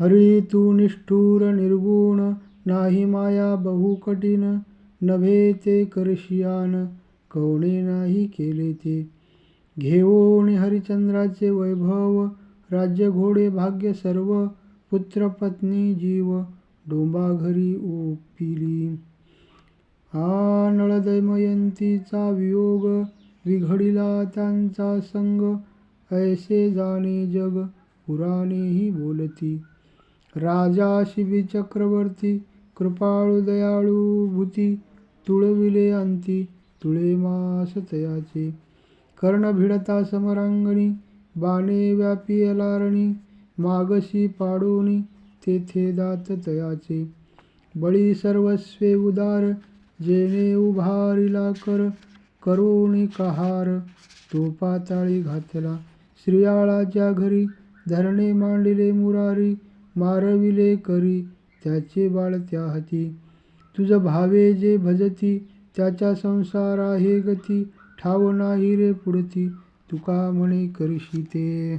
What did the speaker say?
हरी तू निष्ठूर निर्गुण नाही माया बहु कठीण नभे ते करशियान कवणे नाही केले ते? घेऊन हरिचंद्राचे वैभव राज्य घोडे भाग्य सर्व पुत्र पत्नी जीव डोंबा घरी ओपिली. हा नळदैमयंतीचा वियोग विघडिला त्यांचा संग ऐसे जाणे जग पुराणेही बोलती. राजा शिवी चक्रवर्ती कृपाळू दयाळू भूती तुळविले अंती तुळे मास तयाचे. कर्ण भिडता समरांगणी बाणे व्यापी अलारणी मागशी पाडोनी तेथे दात तयाचे. बळी सर्वस्वे उदार जेणे उभारिला कर करुणी कहार तो पाताळी घातला. श्रियाळाच्या घरी धरणे मांडिले मुरारी मारविले करी त्याचे बाळ त्या हाती. तुझ भावे जे भजती त्याच्या संसार आहे गती ठाव नाही रे पुढती. तुका म्हणे करशी ते.